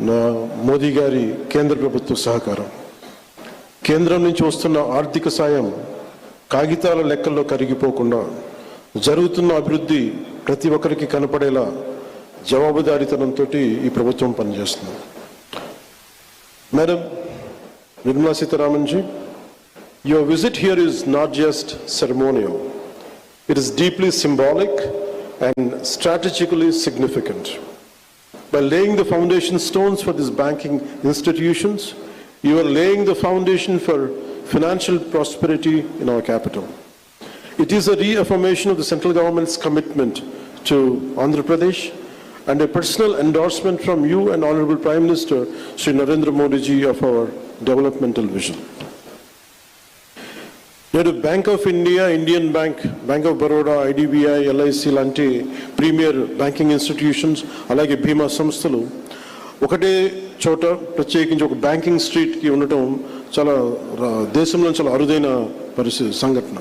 నా మోదీ గారి కేంద్ర ప్రభుత్వ సహకారం. కేంద్రం నుంచి వస్తున్న ఆర్థిక సాయం కాగితాల లెక్కల్లో కరిగిపోకుండా జరుగుతున్న అభివృద్ధి ప్రతి ఒక్కరికి కనపడేలా జవాబుదారీతనంతో ఈ ప్రభుత్వం పనిచేస్తుంది. Madam Nirmala Sitharaman ji your visit here is not just just it is deeply symbolic and strategically significant. By laying the foundation stones for these banking institutions, you are laying the foundation for financial prosperity in our capital. It is a reaffirmation of the central government's commitment to Andhra Pradesh and a personal endorsement from you and Honorable Prime Minister Sri Narendra Modi of our developmental vision. నేడు bank of India Indian bank bank of Baroda IDBI LIC లాంటి premier banking institutions అలాగే బీమా సంస్థలు ఒకటే చోట ప్రత్యేకించి ఒక banking స్ట్రీట్కి ఉండటం చాలా రా- దేశంలో చాలా అరుదైన పరిస్థితి సంఘటన.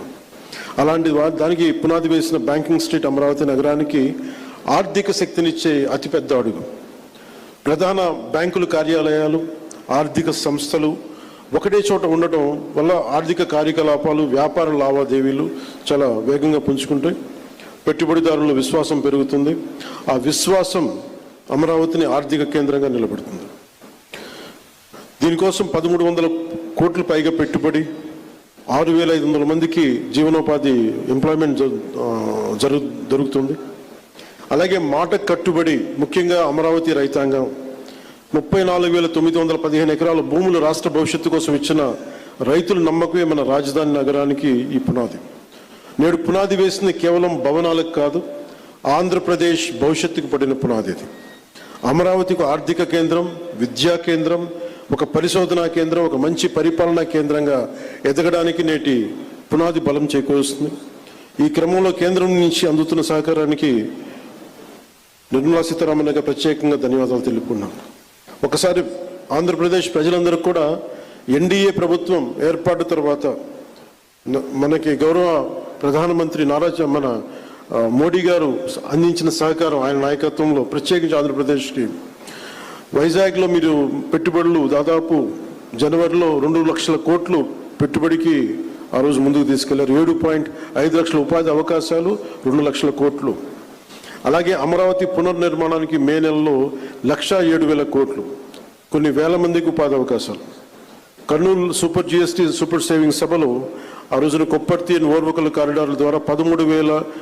అలాంటి దానికి పునాది వేసిన బ్యాంకింగ్ స్ట్రీట్ అమరావతి నగరానికి ఆర్థిక శక్తినిచ్చే అతిపెద్ద అడుగు. ప్రధాన బ్యాంకులు కార్యాలయాలు ఆర్థిక సంస్థలు ఒకటే చోట ఉండటం వల్ల ఆర్థిక కార్యకలాపాలు వ్యాపార లావాదేవీలు చాలా వేగంగా పుంజుకుంటాయి. పెట్టుబడిదారుల విశ్వాసం పెరుగుతుంది. ఆ విశ్వాసం అమరావతిని ఆర్థిక కేంద్రంగా నిలబెడుతుంది. దీనికోసం పదమూడు వందల కోట్లు పైగా పెట్టుబడి ఆరు వేల ఐదు వందల మందికి జీవనోపాధి ఎంప్లాయ్మెంట్ జరుగు దొరుకుతుంది. అలాగే మాట కట్టుబడి ముఖ్యంగా అమరావతి రైతాంగం ముప్పై నాలుగు వేల తొమ్మిది వందల పదిహేను ఎకరాల భూములు రాష్ట్ర భవిష్యత్తు కోసం ఇచ్చిన రైతుల నమ్మకమే మన రాజధాని నగరానికి ఈ పునాది. నేడు పునాది వేసింది కేవలం భవనాలకు కాదు ఆంధ్రప్రదేశ్ భవిష్యత్తుకు పడిన పునాది ఇది అమరావతికి ఆర్థిక కేంద్రం విద్యా కేంద్రం ఒక పరిశోధనా కేంద్రం ఒక మంచి పరిపాలనా కేంద్రంగా ఎదగడానికి నేటి పునాది బలం చేకూరుస్తుంది. ఈ క్రమంలో కేంద్రం నుంచి అందుతున్న సహకారానికి నిర్మలా సీతారామన్ గారు ప్రత్యేకంగా ధన్యవాదాలు తెలుపుకున్నాను ఒకసారి ఆంధ్రప్రదేశ్ ప్రజలందరూ కూడా ఎన్డీఏ ప్రభుత్వం ఏర్పాటు తర్వాత మనకి గౌరవ ప్రధానమంత్రి నారా మన మోడీ గారు అందించిన సహకారం ఆయన నాయకత్వంలో ప్రత్యేకించి ఆంధ్రప్రదేశ్కి. వైజాగ్లో మీరు పెట్టుబడులు దాదాపు జనవరిలో రెండు లక్షల కోట్లు పెట్టుబడికి ఆ రోజు ముందుకు తీసుకెళ్ళారు. ఏడు పాయింట్ ఐదు లక్షల ఉపాధి అవకాశాలు రెండు లక్షల కోట్లు. అలాగే అమరావతి పునర్నిర్మాణానికి మే నెలలో లక్షా ఏడు వేల కోట్లు. కొన్ని వేల మందికి ఉపాధి అవకాశాలు. Kurnool super GST super saving సభలో ఆ రోజున కొప్పర్తి అండ్ కారిడార్ల ద్వారా పదమూడు వేల